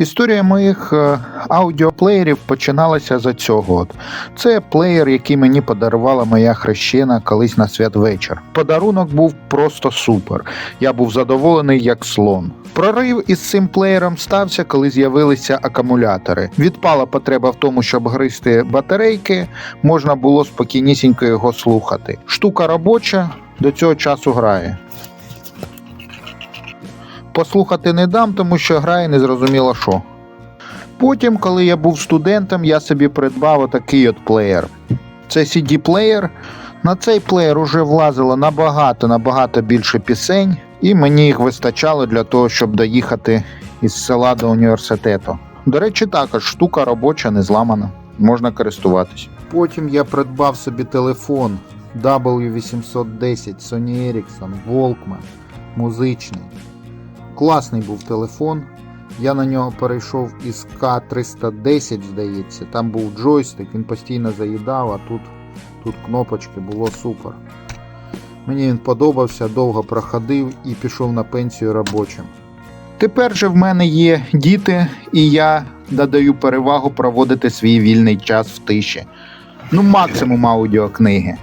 Історія моїх е, аудіоплеєрів починалася за цього. От. Це плеєр, який мені подарувала моя хрещена колись на святвечір. Подарунок був просто супер. Я був задоволений як слон. Прорив із цим плеєром стався, коли з'явилися акумулятори. Відпала потреба в тому, щоб гризти батарейки, можна було спокійнісінько його слухати. Штука робоча до цього часу грає. Послухати не дам, тому що грає незрозуміло що. Потім, коли я був студентом, я собі придбав отакий от плеєр. Це CD-плеєр. На цей плеєр уже влазило набагато набагато більше пісень, і мені їх вистачало для того, щоб доїхати із села до університету. До речі, також штука робоча, не зламана, можна користуватись. Потім я придбав собі телефон W810 Sony Ericsson Walkman, музичний. Класний був телефон. Я на нього перейшов із К310, здається. Там був джойстик, він постійно заїдав, а тут, тут кнопочки було супер. Мені він подобався, довго проходив і пішов на пенсію робочим. Тепер же в мене є діти, і я надаю перевагу проводити свій вільний час в тиші. Ну, максимум аудіокниги.